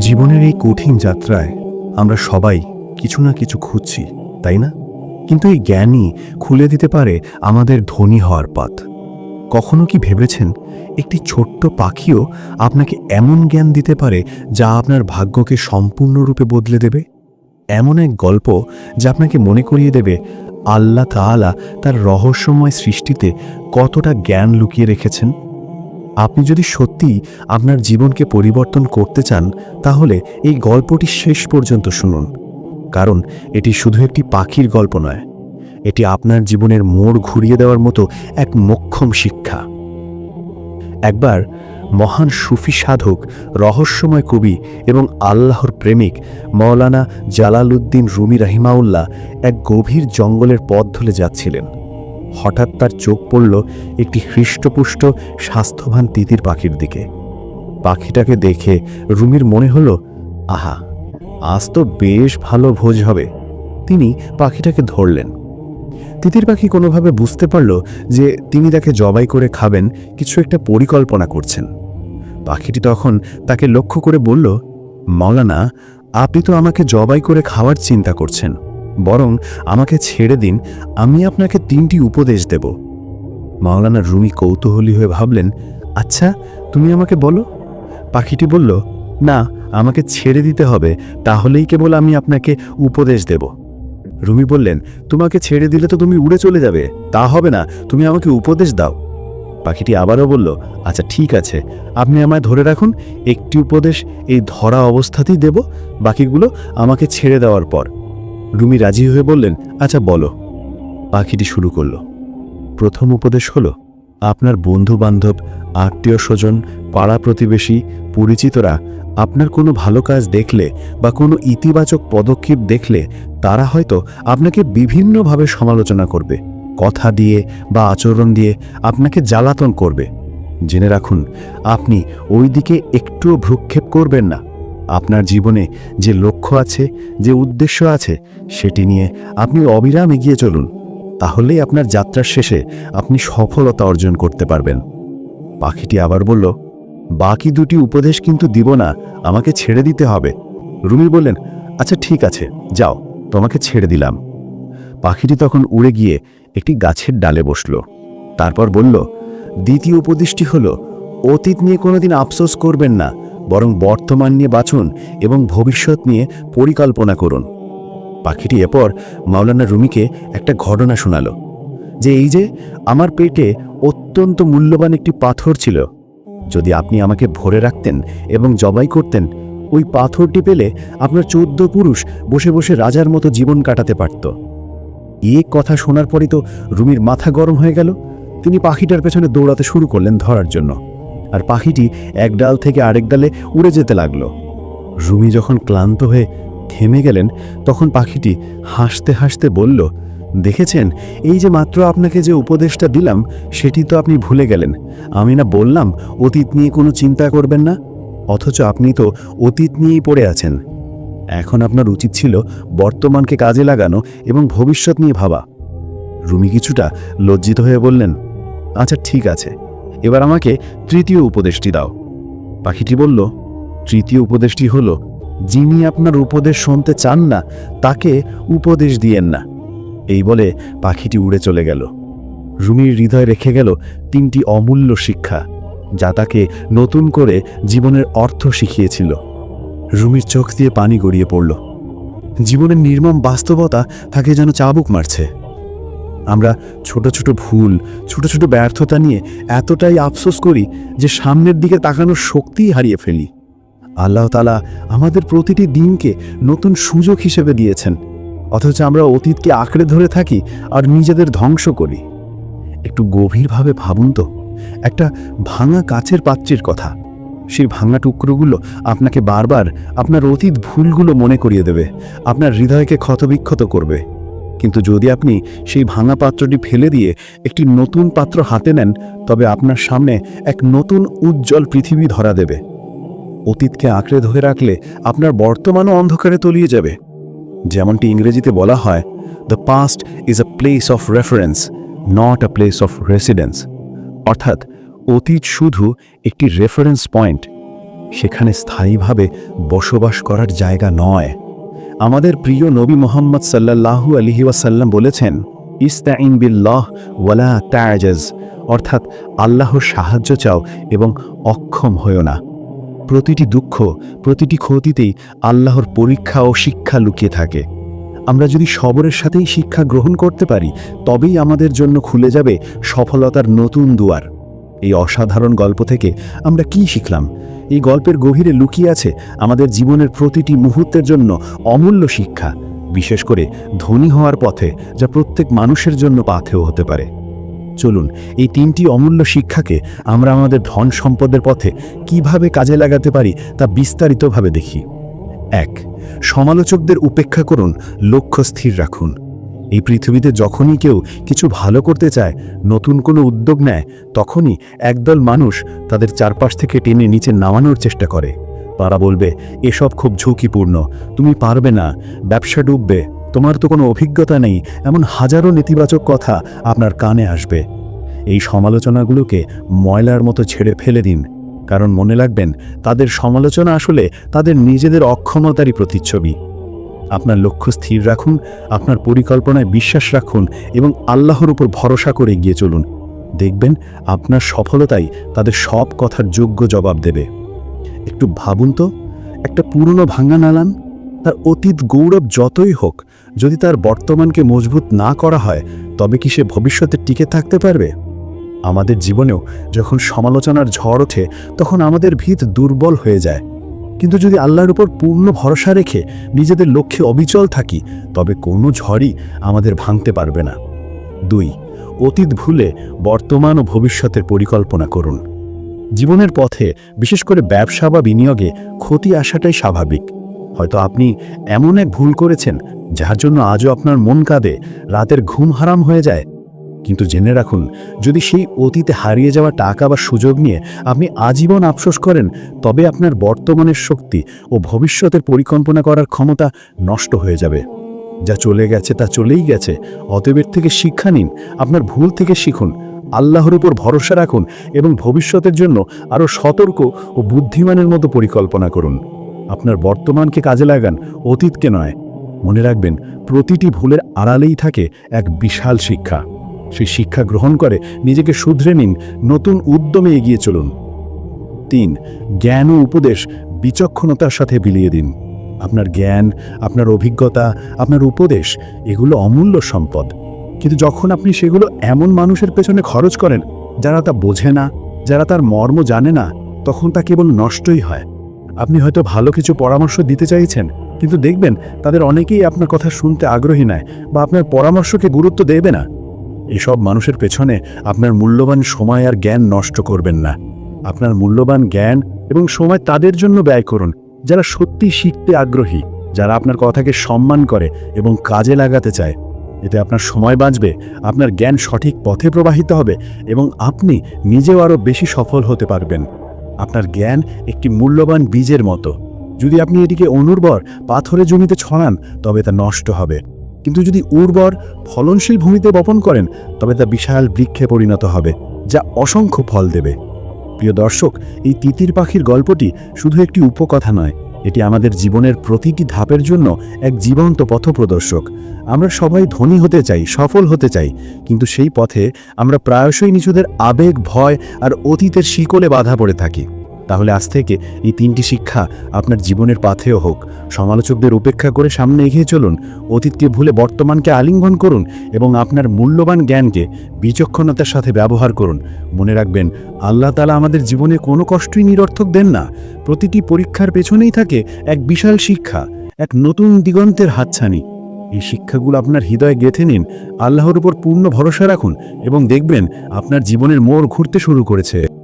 জীবনের এই কঠিন যাত্রায় আমরা সবাই কিছু না কিছু খুঁজছি, তাই না? কিন্তু এই জ্ঞানই খুলে দিতে পারে আমাদের ধনী হওয়ার পথ। কখনো কি ভেবেছেন, একটি ছোট্ট পাখিও আপনাকে এমন জ্ঞান দিতে পারে যা আপনার ভাগ্যকে সম্পূর্ণরূপে বদলে দেবে? এমন এক গল্প যা আপনাকে মনে করিয়ে দেবে, আল্লাহ তাআলা তার রহস্যময় সৃষ্টিতে কতটা জ্ঞান লুকিয়ে রেখেছেন? আপনি যদি সত্যি আপনার জীবনকে পরিবর্তন করতে চান, তাহলে এই গল্পটি শেষ পর্যন্ত শুনুন। কারণ এটি শুধু একটি পাখির গল্প নয়, এটি আপনার জীবনের মোড় ঘুরিয়ে দেওয়ার মতো এক মোক্ষম শিক্ষা। একবার মহান সুফি সাধক, রহস্যময় কবি এবং আল্লাহর প্রেমিক মৌলানা জালালউদ্দিন রুমি রাহিমাউল্লাহ এক গভীর জঙ্গলের পথ ধরে যাচ্ছিলেন। হঠাৎ তার চোখ পড়ল একটি হৃষ্টপুষ্ট, স্বাস্থ্যবান তিতির পাখির দিকে। পাখিটাকে দেখে রুমির মনে হলো, আহা, আজ তো বেশ ভালো ভোজ হবে। তিনি পাখিটাকে ধরলেন। তিতির পাখি কোনোভাবে বুঝতে পারল যে তিনি তাকে জবাই করে খাবেন, কিছু একটা পরিকল্পনা করছেন। পাখিটি তখন তাকে লক্ষ্য করে বলল, মৌলানা, আপনি তো আমাকে জবাই করে খাওয়ার চিন্তা করছেন। বরং আমাকে ছেড়ে দিন, আমি আপনাকে তিনটি উপদেশ দেব। মাওলানা রুমি কৌতূহলী হয়ে ভাবলেন আচ্ছা তুমি আমাকে বলো? পাখিটি বলল, না, আমাকে ছেড়ে দিতে হবে, তাহলেই কেবল আমি আপনাকে উপদেশ দেব। রুমি বললেন, তোমাকে ছেড়ে দিলে তো তুমি উড়ে চলে যাবে, তা হবে না, তুমি আমাকে উপদেশ দাও। পাখিটি আবারও বলল আচ্ছা ঠিক আছে, আপনি আমায় ধরে রাখুন, একটি উপদেশ এই ধরা অবস্থাতেই দেব, বাকিগুলো আমাকে ছেড়ে দেওয়ার পর। রুমি রাজি হয়ে বললেন আচ্ছা বলো। পাখিটি শুরু করল, প্রথম উপদেশ হলো, আপনার বন্ধু বান্ধব আত্মীয় স্বজন, পাড়া প্রতিবেশী, পরিচিতরা, আপনার কোনো ভালো কাজ দেখলে বা কোনো ইতিবাচক পদক্ষেপ দেখলে তারা হয়তো আপনাকে বিভিন্নভাবে সমালোচনা করবে, কথা দিয়ে বা আচরণ দিয়ে আপনাকে জ্বালাতন করবে। জেনে রাখুন, আপনি ওই দিকে একটুও ভ্রুক্ষেপ করবেন না। আপনার জীবনে যে লক্ষ্য আছে, যে উদ্দেশ্য আছে, সেটি নিয়ে আপনি অবিরাম এগিয়ে চলুন। তাহলেই আপনার যাত্রার শেষে আপনি সফলতা অর্জন করতে পারবেন। পাখিটি আবার বলল, বাকি দুটি উপদেশ কিন্তু দিব না, আমাকে ছেড়ে দিতে হবে। রুমি বললেন আচ্ছা ঠিক আছে, যাও, তোমাকে ছেড়ে দিলাম। পাখিটি তখন উড়ে গিয়ে একটি গাছের ডালে বসল। তারপর বলল, দ্বিতীয় উপদেশটি হল, অতীত নিয়ে কোনোদিন আফসোস করবেন না বরং বর্তমান নিয়ে বাঁচুন এবং ভবিষ্যৎ নিয়ে পরিকল্পনা করুন। পাখিটি এরপর মাওলানা রুমিকে একটা ঘটনা শোনালো, যে এই যে আমার পেটে অত্যন্ত মূল্যবান একটি পাথর ছিল, যদি আপনি আমাকে ভরে রাখতেন এবং জবাই করতেন, ওই পাথরটি পেলে আপনার চোদ্দ পুরুষ বসে বসে রাজার মতো জীবন কাটাতে পারত। এ কথা শোনার পরই তো রুমির মাথা গরম হয়ে গেল। তিনি পাখিটার পেছনে দৌড়াতে শুরু করলেন ধরার জন্য। আর পাখিটি এক ডাল থেকে আরেক ডালে উড়ে যেতে লাগল। রুমি যখন ক্লান্ত হয়ে থেমে গেলেন, তখন পাখিটি হাসতে হাসতে বলল, দেখেছেন, এই যে মাত্র আপনাকে যে উপদেশটা দিলাম, সেটি তো আপনি ভুলে গেলেন। আমি না বললাম, অতীত নিয়ে কোনো চিন্তা করবেন না, অথচ আপনি তো অতীত নিয়েই পড়ে আছেন। এখন আপনার উচিত ছিল বর্তমানকে কাজে লাগানো এবং ভবিষ্যৎ নিয়ে ভাবা। রুমি কিছুটা লজ্জিত হয়ে বললেন আচ্ছা ঠিক আছে। এবার আমাকে তৃতীয় উপদেশটি দাও। পাখিটি বলল, তৃতীয় উপদেশটি হলো, যিনি আপনার উপদেশ শুনতে চান না, তাকে উপদেশ দিয়েন না। এই বলে পাখিটি উড়ে চলে গেল। রুমির হৃদয় রেখে গেল তিনটি অমূল্য শিক্ষা, যা তাকে নতুন করে জীবনের অর্থ শিখিয়েছিল। রুমির চোখ দিয়ে পানি গড়িয়ে পড়ল। জীবনের নির্মম বাস্তবতা তাকে যেন চাবুক মারছে। আমরা ছোট ছোট ভুল, ছোট ছোট ব্যর্থতা নিয়ে এতটাই আফসোস করি যে সামনের দিকে তাকানোর শক্তিই হারিয়ে ফেলি। আল্লাহ তালা আমাদের প্রতিটি দিনকে নতুন সুযোগ হিসেবে দিয়েছেন। অথচ আমরা অতীতকে আঁকড়ে ধরে থাকি আর নিজেদের ধ্বংস করি। একটু গভীরভাবে ভাবুন তো, একটা ভাঙা কাচের পাত্রের কথা। সেই ভাঙা টুকরোগুলো আপনাকে বারবার আপনার অতীত ভুলগুলো মনে করিয়ে দেবে, আপনার হৃদয়কে ক্ষতবিক্ষত করবে। কিন্তু যদি আপনি সেই ভাঙা পাত্রটি ফেলে দিয়ে একটি নতুন পাত্র হাতে নেন, তবে আপনার সামনে এক নতুন উজ্জ্বল পৃথিবী ধরা দেবে। অতীতকে আঁকড়ে ধরে রাখলে আপনার বর্তমানও অন্ধকারে তলিয়ে যাবে। যেমনটি ইংরেজিতে বলা হয় the past is a place of reference not a place of residence অর্থাৎ, অতীত শুধু একটি রেফারেন্স পয়েন্ট সেখানে স্থায়ীভাবে বসবাস করার জায়গা নয়। আমাদের প্রিয় নবী মোহাম্মদ সাল্লাল্লাহু আলহি ওয়াসাল্লাম বলেছেন ইস্তাইন বিল্লাহ ওয়ালা তাজাজ অর্থাৎ আল্লাহর সাহায্য চাও এবং অক্ষম হয়েও না। প্রতিটি দুঃখ, প্রতিটি ক্ষতিতেই আল্লাহর পরীক্ষা ও শিক্ষা লুকিয়ে থাকে। আমরা যদি সবরের সাথেই শিক্ষা গ্রহণ করতে পারি, তবেই আমাদের জন্য খুলে যাবে সফলতার নতুন দুয়ার। এই অসাধারণ গল্প থেকে আমরা কি শিখলাম? এই গল্পের গভীরে লুকিয়ে আছে আমাদের জীবনের প্রতিটি মুহূর্তের জন্য অমূল্য শিক্ষা, বিশেষ করে ধনী হওয়ার পথে যা প্রত্যেক মানুষের জন্য পাথেও হতে পারে। চলুন, এই তিনটি অমূল্য শিক্ষাকে আমরা আমাদের ধন সম্পদের পথে কীভাবে কাজে লাগাতে পারি তা বিস্তারিতভাবে দেখি। এক, সমালোচকদের উপেক্ষা করুন, লক্ষ্য স্থির রাখুন। এই পৃথিবীতে যখনই কেউ কিছু ভালো করতে চায়, নতুন কোনো উদ্যোগ নেয়, তখনই একদল মানুষ তাদের চারপাশ থেকে টেনে নিচে নামানোর চেষ্টা করে। তারা বলবে, এসব খুব ঝুঁকিপূর্ণ, তুমি পারবে না, ব্যবসা ডুববে, তোমার তো কোনো অভিজ্ঞতা নেই, এমন হাজারো নেতিবাচক কথা আপনার কানে আসবে। এই সমালোচনাগুলোকে ময়লার মতো ছেড়ে ফেলে দিন, কারণ মনে রাখবেন, তাদের সমালোচনা আসলে তাদের নিজেদের অক্ষমতারই প্রতিচ্ছবি। আপনার লক্ষ্য স্থির রাখুন, আপনার পরিকল্পনায় বিশ্বাস রাখুন এবং আল্লাহর উপর ভরসা করে এগিয়ে চলুন। দেখবেন আপনার সফলতাই তাদের সব কথার যোগ্য জবাব দেবে। একটু ভাবুন তো, একটা পুরনো ভাঙ্গা নালান, তার অতীত গৌরব যতই হোক, যদি তার বর্তমানকে মজবুত না করা হয়, তবে কি সে ভবিষ্যতে টিকে থাকতে পারবে? আমাদের জীবনেও যখন সমালোচনার ঝড় ওঠে, তখন আমাদের ভিত দুর্বল হয়ে যায়। কিন্তু যদি আল্লাহর উপর পূর্ণ ভরসা রেখে নিজেদের লক্ষ্যে অবিচল থাকি, তবে কোনো ঝড়ই আমাদের ভাঙতে পারবে না। দুই, অতীত ভুলে বর্তমান ও ভবিষ্যতের পরিকল্পনা করুন। জীবনের পথে বিশেষ করে ব্যবসা বা বিনিয়োগে ক্ষতি আসাটাই স্বাভাবিক। হয়তো আপনি এমন এক ভুল করেছেন, যার জন্য আজও আপনার মন কাঁদে, রাতের ঘুম হারাম হয়ে যায় কিন্তু জেনে রাখুন, যদি সেই অতীতে হারিয়ে যাওয়া টাকা বা সুযোগ নিয়ে আপনি আজীবন আফসোস করেন, তবে আপনার বর্তমানের শক্তি ও ভবিষ্যতের পরিকল্পনা করার ক্ষমতা নষ্ট হয়ে যাবে। যা চলে গেছে তা চলেই গেছে। অতএবের থেকে শিক্ষা নিন, আপনার ভুল থেকে শিখুন, আল্লাহর উপর ভরসা রাখুন এবং ভবিষ্যতের জন্য আরও সতর্ক ও বুদ্ধিমানের মতো পরিকল্পনা করুন। আপনার বর্তমানকে কাজে লাগান, অতীতকে নয়। মনে রাখবেন, প্রতিটি ভুলের আড়ালেই থাকে এক বিশাল শিক্ষা। সেই শিক্ষা গ্রহণ করে, নিজেকে শুধরে নিন, নতুন উদ্যমে এগিয়ে চলুন। তিন, জ্ঞান ও উপদেশ বিচক্ষণতার সাথে বিলিয়ে দিন। আপনার জ্ঞান, আপনার অভিজ্ঞতা, আপনার উপদেশ, এগুলো অমূল্য সম্পদ। কিন্তু যখন আপনি সেগুলো এমন মানুষের পেছনে খরচ করেন, যারা তা বোঝে না, যারা তার মর্ম জানে না, তখন তা কেবল নষ্টই হয়। আপনি হয়তো ভালো কিছু পরামর্শ দিতে চাইছেন, কিন্তু দেখবেন তাদের অনেকেই আপনার কথা শুনতে আগ্রহী নয় বা আপনার পরামর্শকে গুরুত্ব দেবে না। এসব মানুষের পেছনে আপনার মূল্যবান সময় আর জ্ঞান নষ্ট করবেন না। আপনার মূল্যবান জ্ঞান এবং সময় তাদের জন্য ব্যয় করুন, যারা সত্যি শিখতে আগ্রহী, যারা আপনার কথাকে সম্মান করে এবং কাজে লাগাতে চায়। এতে আপনার সময় বাঁচবে, আপনার জ্ঞান সঠিক পথে প্রবাহিত হবে এবং আপনি নিজেও আরও বেশি সফল হতে পারবেন। আপনার জ্ঞান একটি মূল্যবান বীজের মতো। যদি আপনি এটিকে অনুর্বর পাথরে জমিতে ছড়ান, তবে তা নষ্ট হবে। কিন্তু যদি উর্বর ফলনশীল ভূমিতে বপন করেন, তবে তা বিশাল বৃক্ষে পরিণত হবে, যা অসংখ্য ফল দেবে। প্রিয় দর্শক, এই তিতির পাখির গল্পটি শুধু একটি উপকথা নয়, এটি আমাদের জীবনের প্রতিটি ধাপের জন্য এক জীবন্ত পথপ্রদর্শক। আমরা সবাই ধনী হতে চাই, সফল হতে চাই, কিন্তু সেই পথে আমরা প্রায়শই নিজেদের আবেগ, ভয় আর অতীতের শিকলে বাধা পড়ে থাকি। তাহলে আজ থেকে এই তিনটি শিক্ষা আপনার জীবনের পাথেও হোক। সমালোচকদের উপেক্ষা করে সামনে এগিয়ে চলুন, অতীতকে ভুলে বর্তমানকে আলিঙ্গন করুন এবং আপনার মূল্যবান জ্ঞানকে বিচক্ষণতার সাথে ব্যবহার করুন। মনে রাখবেন, আল্লাহ তালা আমাদের জীবনে কোনো কষ্টই নিরর্থক দেন না। প্রতিটি পরীক্ষার পেছনেই থাকে এক বিশাল শিক্ষা, এক নতুন দিগন্তের হাতছানি। এই শিক্ষাগুলো আপনার হৃদয়ে গেঁথে নিন, আল্লাহর উপর পূর্ণ ভরসা রাখুন এবং দেখবেন আপনার জীবনের মোড় ঘুরতে শুরু করেছে।